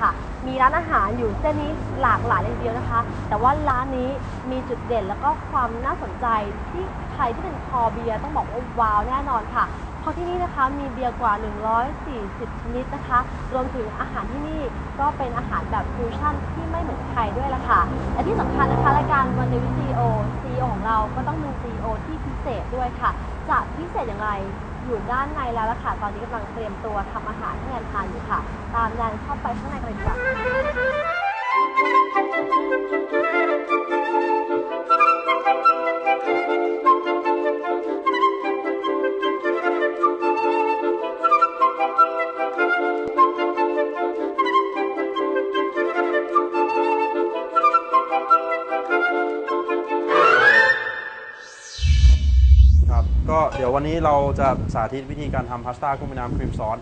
ค่ะ มีร้านอาหารอยู่เส้นนี้หลากหลายเลยทีเดียวนะคะ แต่ว่าร้านนี้มีจุดเด่นแล้วก็ความน่าสนใจที่ใครที่เป็นคอเบียร์ต้องบอกว่าว้าวแน่นอนค่ะ เพราะที่นี่นะคะมีเบียร์กว่า 140 ชนิดนะคะ รวมถึงอาหารที่นี่ก็เป็นอาหารแบบฟิวชั่นที่ไม่เหมือนใครด้วยละค่ะ และที่สำคัญนะคะรายการวันเดวิซีโอซีโอของเราก็ต้องมีซีโอที่พิเศษด้วยค่ะ จะพิเศษอย่างไร อยู่ด้านในแล้วล่ะค่ะ ตอนนี้กำลังเตรียมตัวทำอาหารให้แอนทานอยู่ค่ะ ตามแอนเข้าไปข้างในกันเลยดีกว่า วันนี้เราจะสาธิตวิธีการทำพาสต้ากุ้งแม่น้ำครีมซอส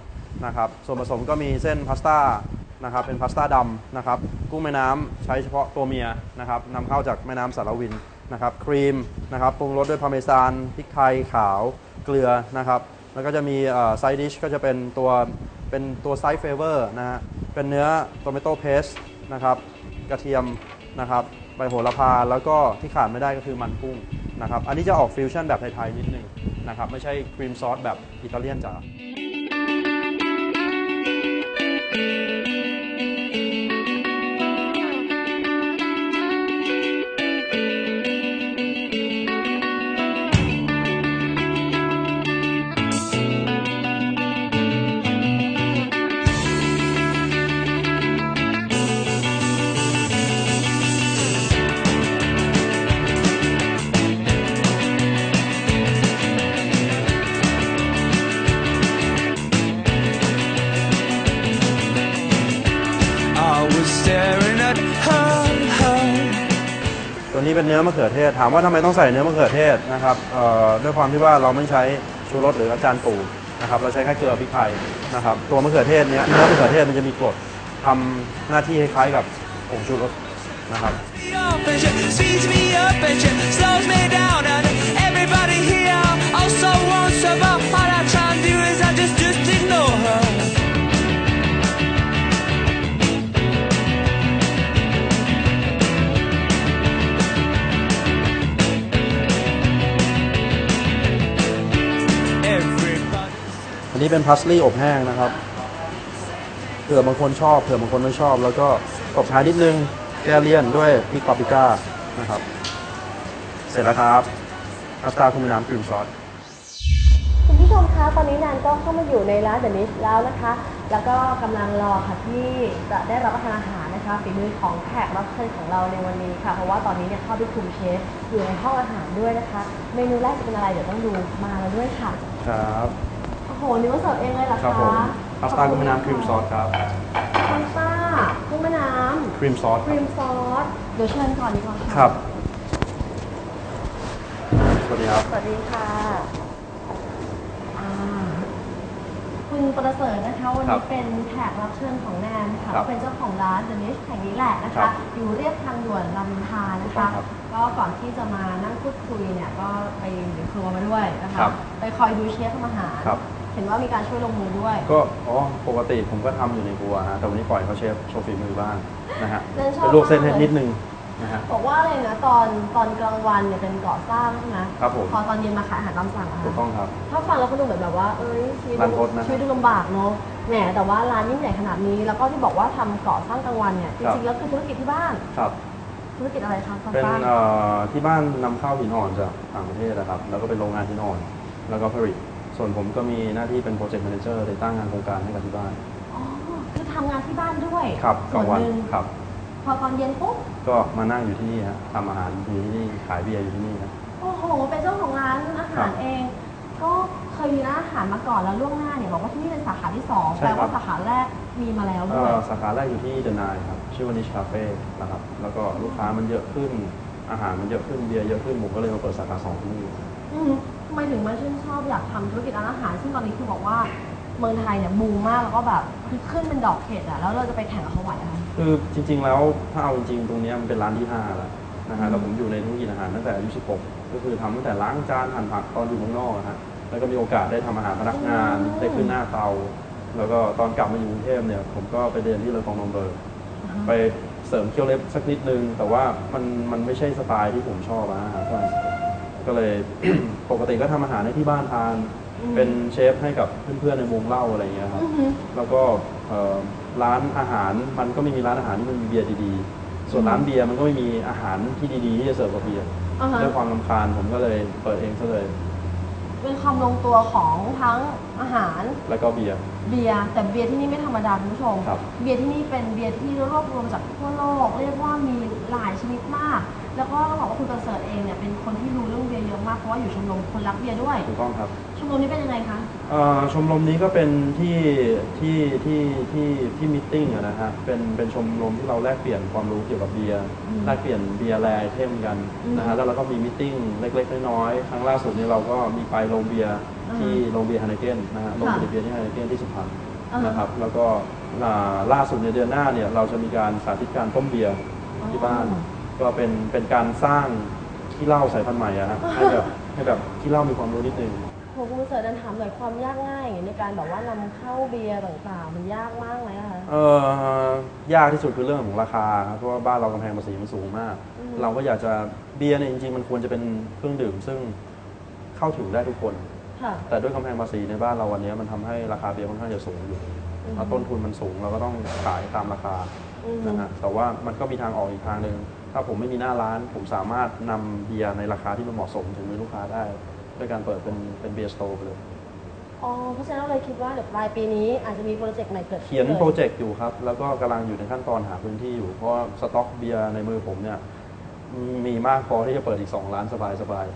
นะครับส่วนผสมก็มีเส้นพาสต้านะครับเป็นพาสต้าดำนะครับกุ้งแม่น้ำใช้เฉพาะตัวเมียนะครับนำเข้าจากแม่น้ำสารวินนะครับครีมนะครับปรุงรสด้วยพาเมซานพริกไทยขาวเกลือนะครับแล้วก็จะมีไซดิชก็จะเป็นตัวเป็นตัวไซส์เฟเวอร์นะฮะเป็นเนื้อโตเมโต้เพสนะครับกระเทียมนะครับใบโหระพาแล้วก็ที่ขาดไม่ได้ก็คือมันกุ้งนะครับอันนี้จะออกฟิวชั่นแบบไทยๆนิดนึง นะครับ ไม่ใช่ครีมซอสแบบอิตาเลียนจ๋า นี้เป็นเนื้อมะเขือเทศ ถามว่าทำไมต้องใส่เนื้อมะเขือเทศนะครับเอ่อด้วยความที่ว่าเราไม่ใช้ชูรสหรืออาจารย์ปู่นะครับเราใช้แค่เกลือพริกไทยนะครับตัวมะเขือเทศเนี้ยเนื้อมะเขือเทศมันจะมีกรดทำหน้าที่คล้ายๆกับผงชูรสนะครับ Me up and she speeds me up and she slows me down and everybody here also wants her but all I try and do is I just just นนี้เป็นพาสลีย์อบแห้งนะครับเผื่อบางคนชอบเผื่อบางคนไม่ชอบ แล้วก็ตบท้ายนิดนึงแก้เลี่ยนด้วยพริกปาปริก้านะครับ เสร็จแล้วครับพาสต้ากุ้งแม่น้ำครีมซอสคุณผู้ชมคะตอนนี้แนนก็เข้ามาอยู่ในร้านเดนิชแล้วนะคะ แล้วก็กำลังรอค่ะที่จะได้รับประทานอาหารนะคะฝีมือของแขกรับเชิญของเราในวันนี้ค่ะ เพราะว่าตอนนี้เนี่ยเข้าไปคุมเชฟอยู่ในห้องอาหารด้วยนะคะ เมนูแรกจะเป็นอะไรเดี๋ยวต้องดูมาแล้วด้วยค่ะ ครับ โอ้โหนี่ว่าเสิร์ฟเองเลยเหรอครับคะผมพาสต้ากุ้งแม่น้ำครีมซอสครับพาสต้ากุ้งแม่น้ครีมซอสำครีมซอส เดี๋ยวเชิญก่อนดีกว่าะครับสวัสดีครับ สวัสดีค่ะอ่าคุณประเสริฐนะคะวันครันี้บเป็นแขกรับเชิญของแนนค่ะครับเป็นเจ้าของร้าน The Niche แห่งนี้แหละนะครัคะ บอยู่เรียบทางด่วนรามอินทรานะครัคะ บครับก็ก่อนที่จะมานั่งพูดคุยเนี่ยก็ไปอยู่ในครัวมาด้วยนะคะ ครับไปคอยดูเชฟทำอาหารครับเห็นว่ามีการช่วยลงมือด้วย ก็อ๋อปกติผมก็ทำอยู่ในครัวฮะแต่วันนี้ปล่อยเขาเชฟโชว์ฝีมือบ้างนะฮะเรนชอบเป็นลวกเส้นให้มากเลยนิดนึงนะฮะ บอกว่าอะไรนะตอนตอนกลางวันเนี่ยเป็นก่อสร้างใช่ไหมครับผม พอตอนเย็นมาขายอาหารตามสั่งอะถูกคะต้องครับ ถ้าฟังแล้วก็ดูเหมือนแบบว่าเอ้ยชีวิตรันทดนะชีวิตดูลำบากเนาะแหมแต่ว่าร้านยิ่งใหญ่ขนาดนี้ แล้วก็ที่บอกว่าทำก่อสร้างกลางวันเนี่ยจครับ ริงๆแล้วคือธุรกิจที่บ้านครับ ธุรกิจอะไรคะก่อเป็นสร้างเอ่อที่บ้านนำเข้าหินอ่อนจากต่างประเทศนะครับ แล้วก็เป็นโรงงานหินอ่อน แล้วก็ผลิต ส่วนผมก็มีหน้าที่เป็นโปรเจกต์แมเนเจอร์ติดตั้งงานโครงการให้กับที่บ้านอ๋อคือทำงานที่บ้านด้วยครับกส่ลางวันหนึ่งครับ พอตอนเย็นปุ๊บ ก็มานั่งอยู่ที่นี่ฮะทำอาหารอยู่ที่นี่ขายเบียร์อยู่ที่นี่นะโอ้โห เป็นเจ้าของร้านอาครัหารบเอง ก็เคยมีร้านอาหารมาก่อนแล้วล่วงหน้าเนี่ยบอกว่าที่นี่เป็นสาขาที่สองใช่แปลครัว่าบสาขาแรกมีมาแล้วเอ่ด้วย อสาขาแรกอยู่ที่เดนายครับชื่อว่านิชคาเฟ่นะครับแล้วก็ลูกค้ามันเยอะขึ้นอาหารมันเยอะขึ้นเบียร์เยอะขึ้นผมก็เลยมาเปิดสาขาสองที่นี่ อืมทำ ไมถึงมาชื่นชอบอยากทำธุรกิจร้านอาหาร ซึ่งตอนนี้คือบอกว่าเมืองไทยเนี่ยบูมมากแล้วก็แบบคือขึ้นเป็นดอกเห็ดอะแล้วเราจะไปแข่งกับเขาไหวอะคะ คือจริง ๆ แล้วถ้าเอาจริงๆตรงเนี้ยมันเป็นร้านที่5แล้วนะฮะแล้วผมอยู่ในธุรกิจอาหารตั้งแต่อายุ16ก็คือทำตั้งแต่ล้างจานหั่นผักตอนอยู่เมืองนอกนะฮะแล้วก็มีโอกาสได้ทำอาหารพนักงานอืมได้ขึ้นหน้าเตา แล้วก็ตอนกลับมาอยู่กรุงเทพเนี่ยผมก็ไปเรียนที่เลอกองนองเบอร์ ไปเสริมเคี้ยวเล็บสักนิดนึง แต่ว่ามันมันไม่ใช่สไตล์ที่ผมชอบอะอา หารฝรั่งเศสก็เลย ปกติก็ทำอาหารให้ที่บ้านทานเป็นเชฟให้กับเพื่อนๆในวงเล่าอะไรอย่างเงี้ยครับ อือหือ แล้วก็เอ่อร้านอาหารมันก็ไม่มีร้านอาหารที่มันมีเบียร์ดีๆ ส่วนร้านเบียร์มันก็ไม่มีอาหารที่ดีๆที่จะเสิร์ฟกับเบียร์อ่าฮะ ด้วยความรำคาญผมก็เลยเปิดเองซะเลย เป็นความลงตัวของทั้งอาหารแล้วก็เบียร์ เบียร์แต่เบียร์ที่นี่ไม่ธรรมดาคุณผู้ชม ครับ เบียร์ที่นี่เป็นเบียร์ที่รวบรวมจากทั่วโลก เรียกว่ามีหลายชนิดมาก แล้วก็ต้องบอกว่าคุณประเสริฐเองเนี่ยเป็นค ร์เยอะมากเพราะว่าอยู่ชมรมคนรักเบียร์ด้วย ถูกต้องครับ ชมรมนี้เป็นยังไงคะ เอ่อชมรมนี้ก็เป็นที่ที่ที่ที่ที่มิทติ้งอะนะฮะเป็นเป็นชมรมที่เราแลกเปลี่ยนความรู้เกี่ยวกับเบียร์อืมแลกเปลี่ยนเบียร์แรไอเทมกันอืมนะฮะแล้วเราก็มีมิทติ้งเล็กๆน้อยๆครั้งล่าสุดนี้เราก็มีไปโรงเบียร์อืมที่โรงเบียร์ฮานาเกนนะฮะโรงค่ะผลิตเบียร์ที่ฮานาเกนที่สุพรรณอ่าฮะนะครับแล้วก็อ่าล่าสุดในเดือนหน้าเนี่ยเราจะมีการสาธิตการต้มเบียร์ ที่บ้านอ๋อก็เป็นเป็นการสร้าง ขี้เหล้าสายพันธุ์ใหม่อะฮะให้แบบให้แบบขี้เหล้ามีความรู้นิดนึงโหคุณประเสริฐดันถามหน่อยความยากง่ายอย่างในการแบบว่านำเข้าเบียร์ต่างๆ มันยากมากไหมอะคะ เอ่อยากที่สุดคือเรื่องของราคาครับเพราะว่าบ้านเรากำแพงภาษีมันสูงมาก อืม เราก็อยากจะเบียร์เนี่ยจริงๆมันควรจะเป็นเครื่องดื่ม ซึ่งเข้าถึงได้ทุกคน ค่ะ แต่ด้วยกำแพงภาษีในบ้านเราวันนี้มันทำให้ราคาเบียร์ค่อนข้างจะสูงอยู่อืม แล้วต้นทุนมันสูงเราก็ต้องขายตามราคาอืมนะฮะแต่ว่ามันก็มีทางออกอีกทางหนึ่ง ถ้าผมไม่มีหน้าร้าน ผมสามารถนำเบียร์ในราคาที่มันเหมาะสมถึงมือลูกค้าได้ ด้วยการเปิดเป็นเป็นเบียร์สโตร์ไปเลย อ๋อเพราะฉะนั้นเราเลยคิดว่าเดี๋ยวปลายปีนี้อาจจะมีโปรเจกต์ใหม่เกิดขึ้นเขียนลโปรเจกต์อยู่ครับ แล้วก็กำลังอยู่ในขั้นตอนหาพื้นที่อยู่ เพราะว่าสต็อกเบียร์ในมือผมเนี่ยมีมากพอที่จะเปิดอีก2ล้านสบายสบาย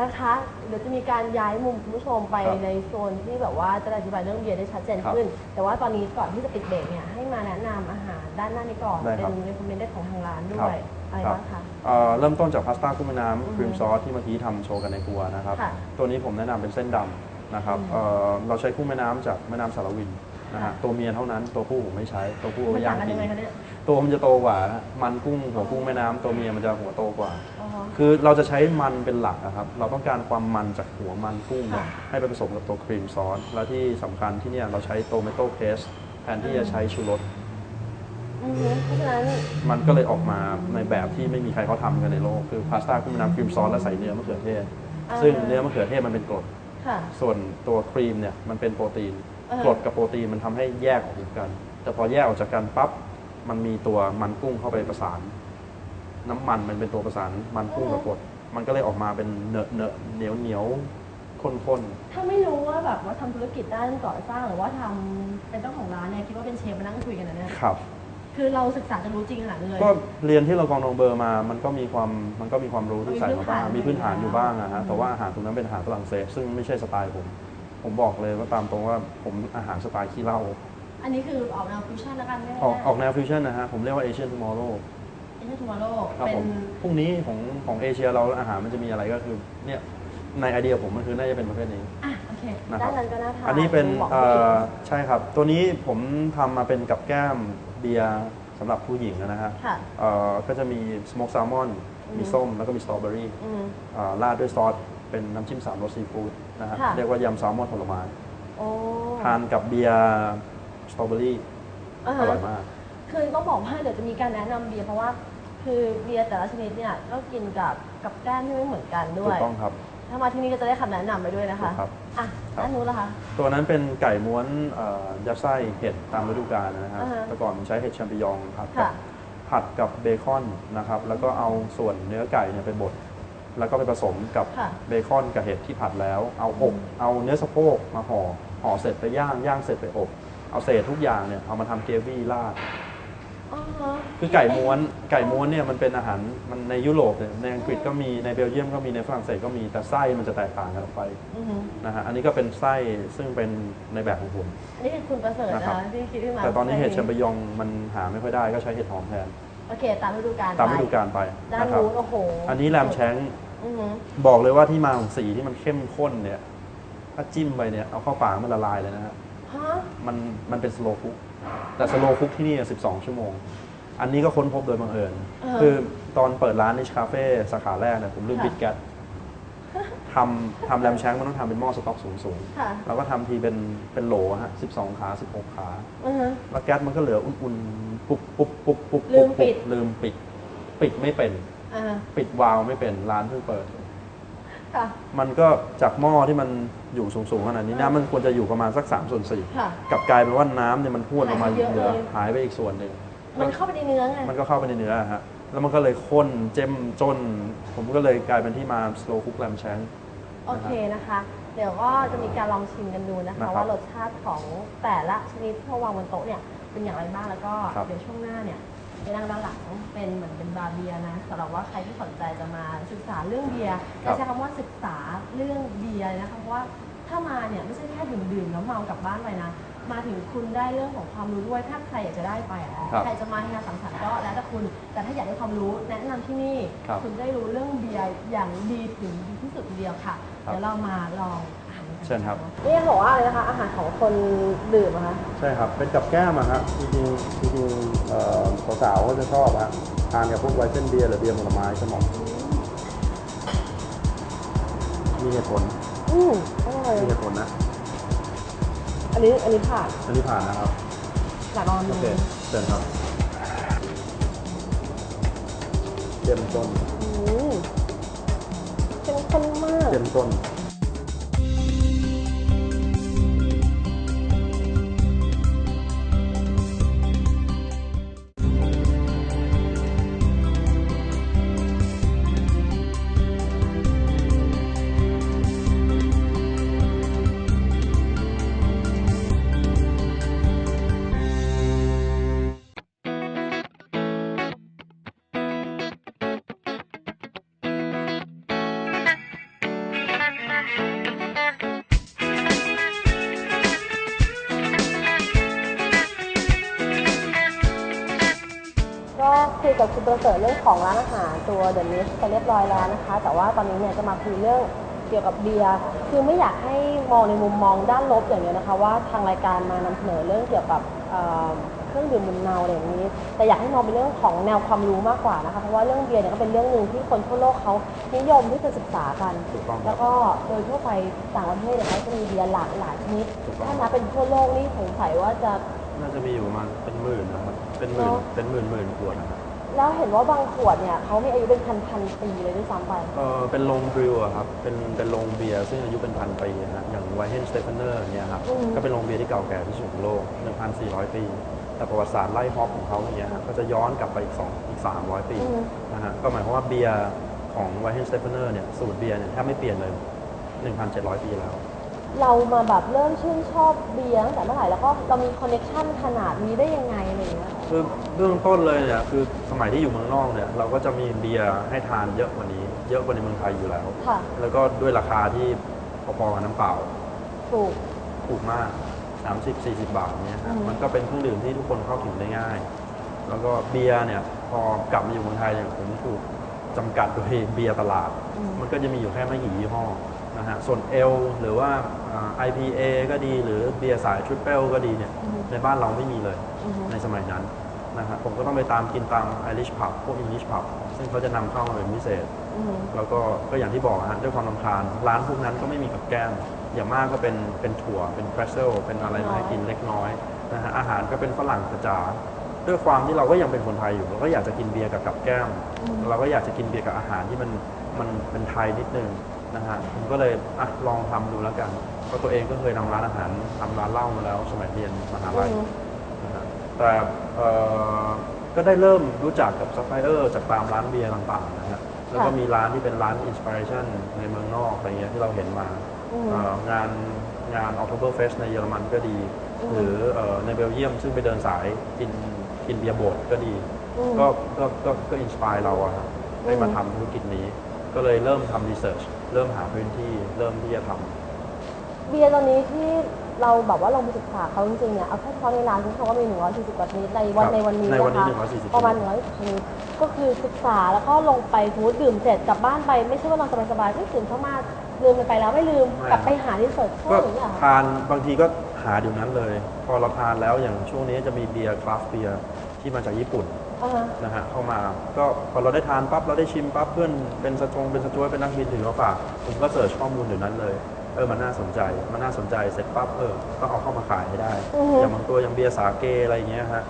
นะคะ เดี๋ยวจะมีการย้ายมุมคุณผู้ชมไปครับในโซนที่แบบว่าจะได้อธิบายเรื่องเบียร์ได้ชัดเจนครับขึ้น แต่ว่าตอนนี้ก่อนที่จะปิดเบรกเนี่ยให้มาแนะนำอาหาร ด้านหน้านี้ก่อน ได้เป็ครับนเรคคอมเมนต์ของทางร้านด้ครัวย อะไรครับบ้างคะ เอ่อเริ่มต้นจากพาสต้ากุ้งแม่น้ำอือฮึครีมซอสที่เมื่อกี้ทำโชว์กันในครัวนะครับ ค่ะตัวนี้ผมแนะนำเป็นเส้นดำนะครับอืมเอ่อเราใช้กุ้งแม่น้ำจากแม่น้ำสารวินนะฮะค่ะ ตัวเมียเท่านั้นตัวผู้ผมไม่ใช้ตัวผู้เอามันไปย่าต่างงกันกิยันงไงคะเนี่ย ตัวมันจะโตกว่ามันกุ้งหัวกุ้งแม่น้ำตัวเมียมันจะหัวโตกว่า อ๋อฮะคือเราจะใช้มันเป็นหลักนะครับ เราต้องการความมันจากหัวมันกุ้งเนี่ยค่ะให้ไปผสมกับตัวครีมซอส และที่สำคัญที่เนี่ยเราใช้โตเมโต้เพสแทนที่จะใช้ชูรส อือฮึเพราะฉะนั้นมันก็เลยออกมาในแบบที่ไม่มีใครเขาทำกันในโลก คือพาสต้ากุ้งแม่น้ำครีมซอสและใส่เนื้อมะเขือเทศอ่าซึ่งเนื้อมะเขือเทศมันเป็นกรด ค่ะ ส่วนตัวครีมเนี่ยมันเป็นโปรตีนอ่าฮะกรดกับโปรตีนมันทำให้แยกออกจากกัน แต่พอแยกออกจากกันปั๊บมันมีตัวมันกุ้งเข้าไปประสาน น้ำมันมันเป็นตัวประสานมันกุ้งกับกรดมันก็เลยออกมาเป็นเนอะเนอะเหนียวเหนียวข้นถ้าไม่รู้ว่าแบบว่าทำธุรกิจด้านก่อสร้างหรือว่าทำเป็นเจ้าของร้านเนี่ยคิดว่าเป็นเชฟมานั่งคุยกันนะเนี่ย ๆครับ คือเราศึกษาจะรู้จริงขนาดนั้นเลย ก็เรียนที่เรากองนองเบอร์มา มันก็มีความมันก็มีความรู้ที่ใส่มาบ้าง มีมีพื้พื้นนฐาฐานนอยู่บ้างอะฮะ แต่ว่าอาหารตรงนั้นเป็นอาหารฝรั่งเศส ซึ่งไม่ใช่สไตล์ผม ผมบอกเลยว่าตามตรงว่าผมอาหารสไตล์ขี้เหล้า อันนี้คือออกแนวฟิวชั่นแล้วกันไหมออกออกแนวฟิวชั่นนะฮะ ผมเรียกว่าเอเชียนทูมอร์โรเอเชียทูมาโร่ครับเป็ผนมพรุ่งนี้ของของเอเชียเราอาหารมันจะมีอะไรก็คือเนี่ยในไอเดียผมมันคือน่าจะเป็นประเภทนี้อะโอเคนะครับด้านนั้นก็น่าทานอันนี้เป็นบอกเอ่ไม่ผิดอใช่ครับ ตัวนี้ผมทำมาเป็นกับแก้ม เบียร์สำหรับผู้หญิงนะฮะค่ะ เอ่อก็จะมีสโมกแซลมอนอืมมีส้มแล้วก็มีสตรอเบอรี่อืม อ่าราดด้วยซอสเป็นน้ำจิ้มสามรสซีฟู้ดนะฮะค่ะ เรียกว่ายำแซลมอนผลไม้โอ้ทานกับเบียร์สตรอเบอรี่อ่าอฮะร่อยมาก คือต้องบอกว่าเดี๋ยวจะมีการแนะนำเบียร์เพราะว่าคือเบียร์แต่ละชนิดเนี่ยก็กินกับกับแก้มที่ไม่เหมือนกันด้ถูวยกต้องครับถ้ามาที่นี่ก็จะได้คำแนะนำไปด้วยนะคะถูกครับ อะครับ ด้านนู้นละคะ ตัวนั้นเป็นไก่ม้วนเอ่อยัดไส้เห็ดตามฤดูกาลนะฮะอ่าฮะแต่ก่อนผมใช้เห็ดแชมปิญองผัดกัค่ะบผัดกับเบคอนนะครับ แล้วก็เอาส่วนเนื้อไก่เนี่ยไปบด แล้วก็ไปผสมกับค่ะ เบคอนกับเห็ดที่ผัดแล้ว เอาอบ เอาเนื้อสะโพกมาห่อ ห่อเสร็จไปย่าง ย่างเสร็จไปอบ เอาเศษทุกอย่างเนี่ยเอามาทำเกรวี่ราดอ๋อฮะ คือไก่ม้วนไก่ม้วนเนี่ยมันเป็นอาหารมันในยุโรปเนี่ยในอังกฤษก็มีในเบลเยียมก็มีในฝรั่งเศสก็มีแต่ไส้มันจะแตกต่างกันออกไปอือหือนะฮะอันนี้ก็เป็นไส้ซึ่งเป็นในแบบของผม อันนี้คือคุณประเสริฐนะนะครับ คะที่คิดขึ้นมาแต่ตอนนี้เห็ดแชมเปญยองมันหาไม่ค่อยได้ก็ใช้เห็ดหอมแทน โอเค ตามฤดูกาลตามฤดูกาลไปด้านนะครับ นู้นโอ้โหอันนี้แรมแชงอือหือบอกเลยว่าที่มาของสีที่มันเข้มข้นเนี่ยถ้าจิ้มไปเนี่ยเอาเข้าปากมันละลายเลยนะฮะฮะมันมันเป็นสโลคุกแต่สโลคุกที่นี่12 ชั่วโมง อันนี้ก็ค้นพบโดยบังเอิญอ่าฮะคือตอนเปิดร้านนิชคาเฟ่สาขาแรกเนี่ยผมลืมค่ะบิดแก๊สทำทำแรมแชงก์มันต้องทำเป็นหม้อสต๊อกสูงสูงๆค่ะเราก็ทำทีเป็นเป็นโหลฮะ12 ขา 16 ขา อือฮะ แล้วแก๊สมันก็เหลืออุ่นๆปุ๊บปุ๊บปุ๊บปุ๊บลืมปิด ลืมปิด ปิดไม่เป็น อ่าปิดวาล์วไม่เป็นร้านเพิ่งเปิด ค่ะ มันก็จากหม้อที่มันอยู่สูงๆขนาดนี้น้ำมันควรจะอยู่ประมาณสัก3ส่วนค่ะ4กลับกลายเป็นว่าน้ำเนี่ยมันพ่วนออกมาหายไปเยอะเหลือเลย หายไปอีกส่วนหนึ่ง มันเข้าไปในเนื้อไงมันก็เข้าไปในเนื้อฮะแล้วมันก็เลยข้นเจ้มจน ผมก็เลยกลายเป็นที่มา slow cook lamb shank โอเคนะคะ เดี๋ยวก็จะมีการลองชิมกันดูนะคะนะครับว่ารสชาติของแต่ละชนิดที่เราวางบนโต๊ะเนี่ยเป็นอย่างไรบ้างแล้วก็ครับเดี๋ยวช่วงหน้าเนี่ยไปนั่งด้านหลังเป็นเหมือนเป็นบาร์เบียร์นะสำหรับว่าใครที่สนใจจะมาศึกษาเรื่องเบียร์จะใช้คำว่าศึกษาเรื่องเบียร์นะคะเพราะว่าถ้ามาเนี่ยไม่ใช่แค่ดื่มดื่มๆแล้วเมากลับบ้านไปนะ มาถึงคุณได้เรื่องของความรู้ด้วย ถ้าใครอยากจะได้ไปอะครับใครจะมาที่งานสังสรรค์ก็แล้วแต่คุณ แต่ถ้าอยากได้ความรู้แนะนำที่นี่ครับคุณได้รู้เรื่องเบียร์อย่างดีถึงดีที่สุดทีเดียวค่ะครับเดี๋ยวเรามาลองอาหารกันเชิญครับ นี่ยังบอกว่าอะไรนะคะอาหารของคนดื่มอะคะ ใช่ครับเป็นกับแก้มอะฮะจริงๆจริงๆเอ่อสาวๆก็จะชอบฮะทานกับพวกไวน์เส้นเบียร์หรือเบียร์ผลไม้ก็เหมาะมีเหตุผลอืมอร่อยมีเหตุผลนะ อันนี้อันนี้ผ่านอันนี้ผ่านนะครับจากนอนโอมืเคอเชิญครับเต็มต้นอืมเข้มข้นมากเต็มต้น ก็คุยกับคุณประเสริฐเรื่องของร้านอาหารตัวเด e น i สไปเรียบร้อยแล้วนะคะ แต่ว่าตอนนี้เนี่ยจะมาคุยเรื่องเกี่ยวกับเบียร์คือไม่อยากให้มองในมุมมองด้านลบอย่างเดียวนะคะ ว่าทางรายการมานำเสนอเรื่องเกี่ยวกับเอ่อเครื่องดื่มมึนเมาอะไรอย่างนี้ แต่อยากให้มองเป็นเรื่องของแนวความรู้มากกว่านะคะ เพราะว่าเรื่องเบียร์เนี่ยก็เป็นเรื่องหนึ่งที่คนทั่วโลกเขานิยมที่จะศึกษากันถูกต้องครับแล้วก็โดยทั่วไปต่างประเทศเนี่ยเขาจะมีเบียร์หลากหลายชนิดถูกต้องถ้านับเป็นทั่วโลกนี่สงสัยว่าจะ น่าจะมีอยู่ประมาณเป็นหมื่นนะครับ เป็นหมื่นเนอะเป็นหมื่นหมื่นขวดนะครับ แล้วเห็นว่าบางขวดเนี่ยเขามีอายุเป็นพันพันๆปีเลยด้วยซ้ำไป เออเป็นโรงบริวอะครับ เป็นเป็นโรงเบียร์ซึ่งอายุเป็นพันปีนะฮะอย่างไวเฮนสเตฟเนอร์เนี่ยครับ อืม ก็เป็นโรงเบียร์ที่เก่าแก่ที่สุดของโลก 1,400 ปี แต่ประวัติศาสตร์ไล่ฮอปของเขาเนี่ยฮะก็จะย้อนกลับไปอีกสองอีก 300 ปีอืมนะฮะ ก็หมายความว่าเบียร์ของไวเฮนสเตฟเนอร์เนี่ย สูตรเบียร์เนี่ยแทบไม่เปลี่ยนเลย 1,700 ปีแล้ว เรามาแบบเริ่มชื่นชอบเบียร์ตั้งแต่เมื่อไหร่แล้วก็เรามีคอนเนคชั่นขนาดนี้ได้ยังไงอะไรอย่างเงี้ย คือเบื้องต้นเลยเนี่ยคือสมัยที่อยู่เมืองนอกเนี่ยเราก็จะมีเบียร์ให้ทานเยอะกว่านี้ เยอะกว่าในเมืองไทยอยู่แล้ว ค่ะ แล้วก็ด้วยราคาที่พอๆกับน้ำเปล่าถูก ถูกมาก 30-40 บาทเนี่ยอืม มันก็เป็นเครื่องดื่มที่ทุกคนเข้าถึงได้ง่าย แล้วก็เบียร์เนี่ยพอกลับมาอยู่เมืองไทยเนี่ยผมถูกจำกัดโดยเบียร์ตลาด อืมมันก็จะมีอยู่แค่ไม่กี่ยี่ห้อนะฮะส่วนเอลหรือว่าอ่า IPA ก็ดีหรือเบียร์สายทริปเปิลก็ดีเนี่ยอืมในบ้านเราไม่มีเลยอือฮึในสมัยนั้นนะฮะผมก็ต้องไปตามกินตาม Irish pub พวก English pub ซึ่งเขาจะนำเข้ามาเป็นพิเศษอืมแล้วก็ก็อย่างที่บอกฮะด้วยความรำคาญ ร้านพวกนั้นก็ไม่มีกับแก้ม อย่างมากก็เป็นเป็นถั่วเป็นเพรสเซลเป็นอะไรมาให้กินเล็กน้อยนะฮะอาหารก็เป็นฝรั่งจ๋าด้วยความที่เราก็ยังเป็นคนไทยอยู่เราก็อยากจะกินเบียร์กับกับแก้มอืมเราก็อยากจะกินเบียร์กับอาหารที่มันมันเป็นไทยนิดนึงนะฮะผมก็เลยอะลองทำดูแล้วกัน เพราะตัวเองก็เคยทำร้านอาหารทำร้านเหล้ามาแล้ว สมัยเรียนมหาลัยอืมนะฮะแต่เอ่อก็ได้เริ่มรู้จักกับซัพพลายเออร์จากตามร้านเบียร์ต่างๆนะฮะแล้วก็มีร้านที่เป็นร้านอินสปิเรชันในเมืองนอกอะไรเงี้ยที่เราเห็นมาอืม เอ่องานงาน October Fest ในเยอรมันก็ดี อืม หรือเอ่อในเบลเยียมซึ่งไปเดินสายกินกินเบียร์โบดก็ดี อืม ก็ก็ก็ก็อินสปายเราอะฮะให้มาอืมทำธุรกิจนี้ ก็เลยเริ่มทำรีเสิร์ชเริ่มหาพื้นที่เริ่มที่จะทำ เบียร์ตอนนี้ที่เราแบบว่าลงไปศึกษาเขาจริงๆเนี่ยเอาแค่เฉพาะในร้านที่เขาว่ามี140กว่าชนิดในวันครับในวันนี้ในวันนี้นะคะ140 ประมาณ140ชนิดก็คือศึกษาแล้วก็ลงไปสมมติดื่มเสร็จกลับบ้านไปไม่ใช่ว่านอนสบายๆก็ตื่นเข้ามาลืมมันไปแล้วไม่ลืมไม่ กลับไปหาที่เสิร์ชก็อย่างเงี้ยเหรอทานบางทีก็หาเดี๋ยวนั้นเลย พอเราทานแล้วอย่างช่วงนี้จะมีเบียร์คราฟต์เบียร์ที่มาจากญี่ปุ่น อ่าฮะ นะฮะเข้ามาก็พอเราได้ทานปั๊บเราได้ชิมปั๊บเพื่อนเป็นสจงเป็นสจวยเป็นนักบินถือมาฝากผมก็เสิร์ชข้อมูลเดี๋ยวนั้นเลยเออมันน่าสนใจ มันน่าสนใจเสร็จปั๊บเออก็เอาเข้ามาขายให้ได้ อือฮึ อย่างบางตัวอย่างเบียร์สาเกอะไรอย่างเงี้ยฮะ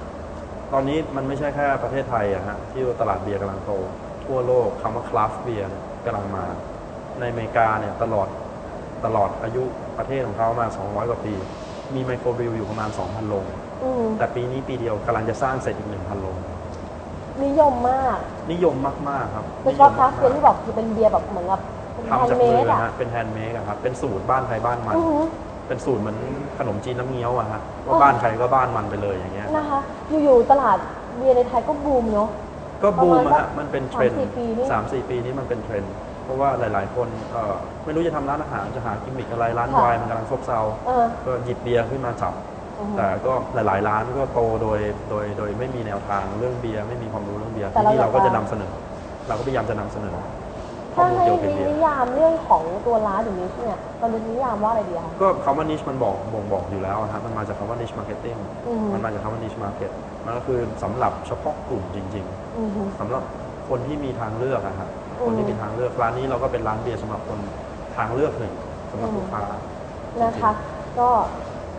ตอนนี้มันไม่ใช่แค่ประเทศไทยอะฮะที่ตลาดเบียร์กำลังโต ทั่วโลกคำว่าคราฟต์เบียร์เนี่ยกำลังมา ในอเมริกาเนี่ยตลอดตลอดอายุประเทศของเขามา 200 กว่าปี มีไมโครบิลอยู่ประมาณ 2,000โรงอืมแต่ปีนี้ปีเดียวกำลังจะสร้างเสร็จอีก 1,000โรงนิยมมากนิยมมากๆครับโดยเฉพาะคราฟต์เบียร์ที่บอกคือเป็นเบียร์แบบเหมือนกับเป็นแฮน ทำจากด์เมมือดนะอะฮะเป็นแฮนด์เมดครับเป็นสูตรบ้านใครบ้านมัน อือหือ เป็นสูตรเหมือนขนมจีนน้ำเงี้ยวอะฮะอ๋ว่าอบ้านใครก็บ้านมันไปเลยอย่างเงี้ยนะคะ อยู่ๆตลาดเบียร์ในไทยก็บูมเนาะ ก็บูมประมาณอะฮะมันเป็นเทรนด์สามสี่ปีนี่ สามสี่ปีนี้มันเป็นเทรนด์เพราะว่าหลาย ๆ คนเอ่อไม่รู้จะทำร้านอาหารจะหากิมมิคอะไรร้านค่ะวายมันกำลังซบเซา เออ ก็หยิบเบียร์ขึ้นมาจับ อือฮึแต่ก็หลายๆร้านก็โตโดยโดยโดยไม่มีแนวทางเรื่องเบียร์ไม่มีความรู้เรื่องเบียร์แต่ที่เรานี่เราก็อยากจะจะนำเสนอ เราก็พยายามจะนำเสนอ ข้อถ้ามูลให้เกี่ยวกับเบียร์นิยามเรื่องของตัวร้านหรือนิชเนี่ยมันจะนิยามว่าอะไรดีคะ ก็คำว่า niche มันบอกบ่งบอกอยู่แล้วอะฮะมันมาจากคำว่า niche marketing อืม มันมาจากคำว่า niche market มันก็คือสำหรับเฉพาะกลุ่มจริงอือหือๆสำหรับคนที่มีทางเลือกอะฮะอืมคนที่มีทางเลือกร้านนี้เราก็เป็นร้านเบียร์สำหรับคนทางเลือกหนึ่งสำหรับอืม ลูกค้า นะคะ ก็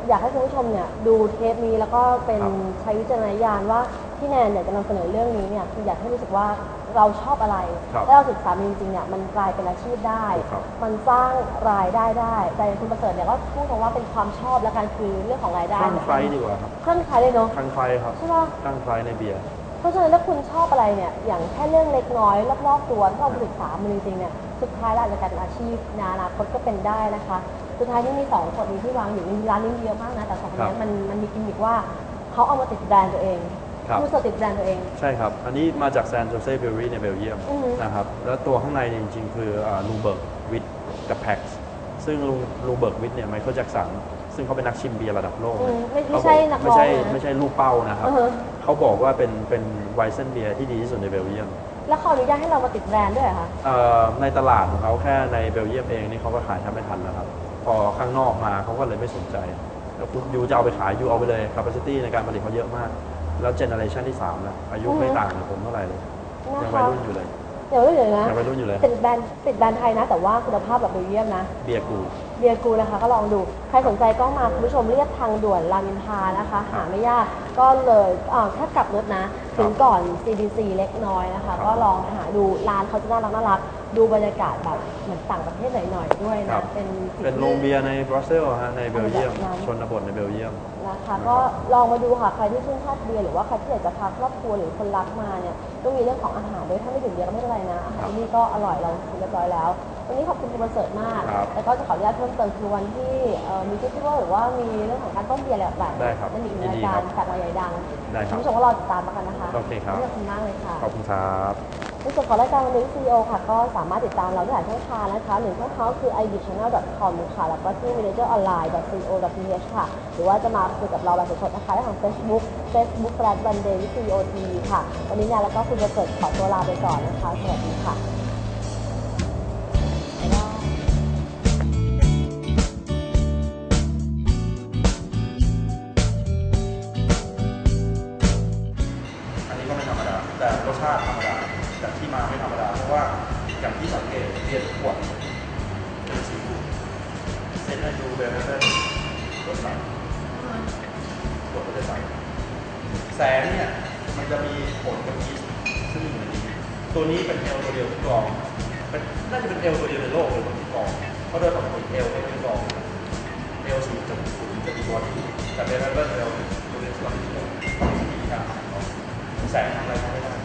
อยากให้คุณผู้ชมเนี่ยดูเทปนี้แล้วก็เป็นครับ ใช้วิจารณญาณว่าที่แนนเนี่ยจะนำเสนอเรื่องนี้เนี่ยคืออยากให้รู้สึกว่า เราชอบอะไรครับและเราศึกษามันจริงๆเนี่ยมันกลายเป็นอาชีพได้ถูกครับมันสร้างรายได้ได้ แต่อย่างคุณประเสริฐเนี่ยก็พูดคำว่าเป็นความชอบแล้วกันคือเรื่องของรายได้คลั่งไคล้ดีกว่าครับเครื่องใครเลยเนาะคลั่งไคล้ครับ ใช่ป่ะคลั่งไคล้ในเบียร์ เพราะฉะนั้นถ้าคุณชอบอะไรเนี่ย อย่างแค่เรื่องเล็กน้อยรอบๆตัวที่เราศึกษามันจริงๆเนี่ย สุดท้ายแล้วอาจจะกลายเป็นอาชีพในอนาคตก็เป็นได้นะคะ สุดท้ายนี่มีสองคนนี้ที่วางอยู่ในร้านนี้มีเยอะมากนะ แต่สองคนครันี้บมันมันมีกิมมิคว่าเขาเอามาติดแบรนด์ตัวเอง ครับณเสริฐติดแบรนด์ตัวเอง ใช่ครับ อันนี้มาจากแซนโจเซ่เบลลี่ในเบลเยียมอือฮึ นะครับ แล้วตัวข้างในเนี่ยจริงๆ คือลูเบิร์กวิทกับแพ็กซึ่งลูเบิร์กวิทเนี่ยไมเคิลแจ็คสันซึ่งเขาเป็นนักชิมเบียร์ระดับโลกอืมนะไม่ไม่เขาบอกใช่นักร้องไม่ใช่นะไม่ใช่ลูกเป้านะครับ อือฮะเขาบอกว่าเป็นเป็นไวเซนเบียร์ที่ดีที่สุดในเบลเยียมแล้วเขาอนุญาตให้เรามาติดแบรนด์ด้วยเหรอคะ เอ่อในตลาดของเขาแค่ในเบลเยียมเองนี่เขาก็ขายแทบไม่ทันแล้วครับ พอข้างนอกมาเขาก็เลยไม่สนใจแล้วคุณยูจะเอาไปขายยูเอาไปเลย capacity ในการผลิตเขาเยอะมาก แล้วเจเนอเรชันที่3แล้วอายุอือฮึไม่ต่างกับผมเท่าไหร่เลยนะยังคะวัยรุ่นอยู่เลยเดี๋ยวเดี๋ยวนะยังวัยรุ่นอยู่เลยติดแบรนด์ติดแบรนด์ไทยนะ แต่ว่าคุณภาพแบบเบลเยียมนะ เบียร์กู เบียร์กูนะคะ ก็ลองดู ใครสนใจก็มาคุณผู้ชมเรียกทางด่วนรามอินทรานะคะ หาไม่ยากก็เลยอ่าแค่กลับรถนะ ถึงก่อน CDC เล็กน้อยนะคะ ก็ลองหาดูร้านเขาจะน่ารักน่ารักดูบรรยากาศแบบเหมือนต่างประเทศหน่อยๆด้วยครันะ บ เป็นสิ่เป็นที่ โรงเบียร์ในบรัสเซลส์ฮะในเบลเยียมแบบนั้นชนบทในเบลเยียม นะคะก็ลองมาดูค่ะ ใครที่ชื่นชอบเบียร์หรือว่าใครที่อยากจะพาครอบครัวหรือคนรักมาเนี่ยก็มีเรื่องของอาหารด้วยถ้าไม่ดื่มเบียร์ก็ไม่เป็นไรนะอาหารที่นี่ก็อร่อยเราทำเรียบร้อยแล้ว วันนี้ขอบคุณคุณประเสริฐมาก ครับแล้วก็จะขออนุญาตเพิ่มเติมคือวันที่เอ่อมีเฟสติวัลหรือว่ามีเรื่องของการต้มเบียร์อะไรแบบได้ครับนั่นอีกยินราดียกาครัรบจากรายใหญ่ดังได้คคุรับณผู้ชมก็รอติดตามแล้วกันนะคะโอเคครับขอบคุณมากเลยค่ะ ขอบคุณครับ ในส่วนของรายการวันนี้ซีโอค่ะ ก็สามารถติดตามเราได้หลายช่องทางนะคะหนึ่งช่องทางก็คือ idchannel.com ค่ะ แล้วก็ที่ manageronline.co.th ค่ะ หรือว่าจะมาคุยกับเราแบบสดๆนะคะได้ทาง Facebook Facebook slash b a n d a y CEO TV ค่ะ วันนี้เนี่ยแล้วก็คุณประเสริฐขอตัวลาไปก่อนนะคะ สวัสดีค่ะ อย่างที่สังเกตเบียร์ทุกขวดเป็นสีเซ็นต์ดูเบลเนรสใสขวดก็จะใสแสงเนี่ยมันจะมีผลกับยีสต์ซึ่งอยู่ในนี้ตัวนี้เป็นเอลตัวเดียวที่กรองเป็นน่าจะเป็นเอลตัวเดียวในโลกเลยที่กรองเพราะโดยปกติเอลไม่ได้กรองเอลสูงจะสูงจะดีกว่าที่แต่เบลเนรเอลตัวเดียวสำหรับที่กรองวิธีกรองแสงทำอะไรทำไม่